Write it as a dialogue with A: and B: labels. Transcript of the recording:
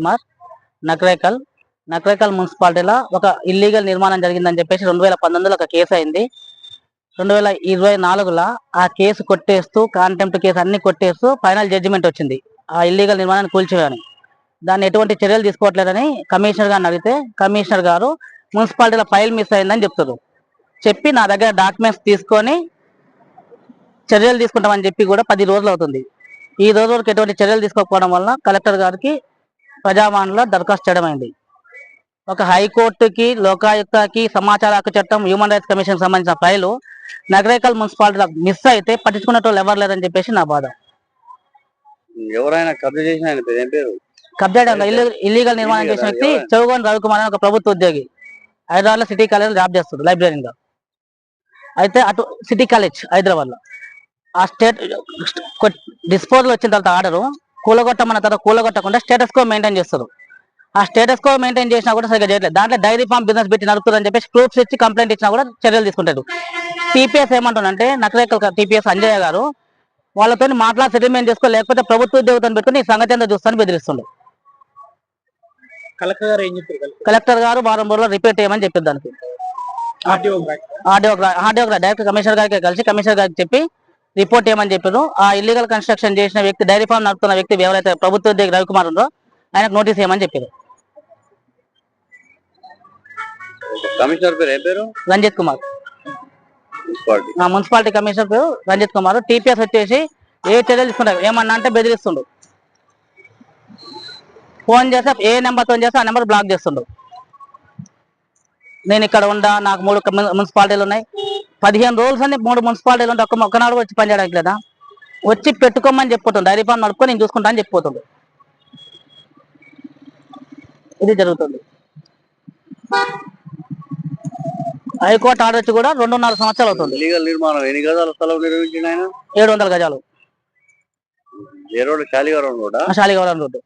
A: కుమార్ నక్రేకల్. నక్రేకల్ మున్సిపాలిటీలో ఒక ఇల్లీగల్ నిర్మాణం జరిగిందని చెప్పేసి రెండు వేల పంతొమ్మిదిలో ఒక కేసు అయింది. రెండు వేల ఇరవై నాలుగులో ఆ కేసు కొట్టేస్తూ కాంటెంప్ట్ కేసు అన్ని కొట్టేస్తూ ఫైనల్ జడ్జిమెంట్ వచ్చింది. ఆ ఇల్లీగల్ నిర్మాణాన్ని కూల్చివేయని. దాన్ని ఎటువంటి చర్యలు తీసుకోవట్లేదని కమిషనర్ గారిని అడిగితే కమిషనర్ గారు మున్సిపాలిటీలో ఫైల్ మిస్ అయిందని చెప్తారు. చెప్పి నా దగ్గర డాక్యుమెంట్స్ తీసుకొని చర్యలు తీసుకుంటామని చెప్పి కూడా పది రోజులు అవుతుంది. ఈ రోజు వరకు ఎటువంటి చర్యలు తీసుకోకపోవడం వల్ల కలెక్టర్ గారికి ప్రజావాణిలో దరఖాస్తు చేయడం అయింది. ఒక హైకోర్టుకి లోకాయుక్తకి సమాచార హక్కు చట్టం హ్యూమన్ రైట్స్ కమిషన్ సంబంధించిన ఫైలు నగరేకల్ మున్సిపాలిటీలో మిస్ అయితే పట్టించుకునేటోళ్ళు ఎవరు లేరని చెప్పేసి నా బాధ.
B: ఎవరైనా కబ్జా చేసిన పేరు
A: కబ్జా ఇల్లీగల్ నిర్మాణం చేసిన వ్యక్తి చౌగోన్ రవికుమార్ అని ఒక ప్రభుత్వ ఉద్యోగి. హైదరాబాద్లో సిటీ కాలేజ్ జాబ్ చేస్తాడు లైబ్రరీన్గా అయితే అటు సిటీ కాలేజ్ హైదరాబాద్లో ఆ స్టేట్ డిస్పోజల్ వచ్చిన తర్వాత ఆర్డర్ కూలగొట్టమన్న తర్వాత కూలగొట్టకుండా స్టేటస్ కో మెయింటైన్ చేస్తారు ఆ స్టేటస్ కో మెయింటైన్ చేసినా కూడా సరిగ్గా చేయట్లేదు. దాంట్లో డైరీ ఫామ్ బిజినెస్ పెట్టి నడుపుతారని చెప్పేసి ప్రూఫ్స్ ఇచ్చి కంప్లైంట్ ఇచ్చినా కూడా చర్యలు తీసుకుంటారు టీపీఎస్ ఏమంటుందంటే నకరేకల్ టీపీఎస్ అంజయ్య గారు వాళ్ళతో మాట్లాడి సెటిల్మెంట్ చేసుకో లేకపోతే ప్రభుత్వ ఉద్యోగం పెట్టుకుని ఈ సంగతి ఏందో చూస్తాను బెదిరిస్తుండ్రు
C: కలెక్టర్ గారు
A: వారం రోజుల్లో రిపేర్ చేయమని చెప్పారు దానికి. ఆర్డీఓ ఆర్డీఓ డైరెక్ట్ కమిషనర్ గారికి కలిసి కమిషనర్ గారికి చెప్పి రిపోర్ట్ చేయమని చెప్పారు? ఆ ఇల్లీగల్ కన్స్ట్రక్షన్ చేసిన వ్యక్తి డైరీ ఫామ్ నడుపుతున్న వ్యక్తి ఎవరైతే ప్రభుత్వ ఉద్యోగి రవికుమార్ ఉందో ఆయనకు నోటీస్ చేయమని చెప్పారు?
B: కమిషనర్ పేరు ఏం పేరు?
A: రంజిత్ కుమార్.
B: మున్సిపాలిటీ.
A: కమిషనర్ పేరు రంజిత్ కుమార్. టీపీఎస్ వచ్చేసి ఏ చర్యలు తీసుకుంటారు? ఏమన్నా అంటే బెదిరిస్తుండు. ఫోన్ చేస్తే ఏ నెంబర్తో చేస్తే ఆ నెంబర్ బ్లాక్ చేస్తుండు. నేను ఇక్కడ ఉండా నాకు మూడు మున్సిపాలిటీలు ఉన్నాయి. పదిహేను రోజులు అన్ని మూడు మున్సిపాలిటీలు ఉంటే ఒక్క ఒక్కనాడు వచ్చి పనిచేయడానికి లేదా? వచ్చి పెట్టుకోమని చెప్పిపోతుండు డైరీ ఫామ్ నడుపుకొని నేను చూసుకుంటా అని చెప్పిపోతుండు ఇది జరుగుతుంది. హైకోర్టు ఆర్డర్ వచ్చి కూడా రెండున్నర సంవత్సరాలు అవుతుంది.
B: లీగల్ నిర్మాణం ఎన్ని గజాల స్థలం నిర్మించిన ఆయన?
A: ఏడు వందల గజాలు.
B: ఏ road Shaligaram road
A: Shaligouraram road.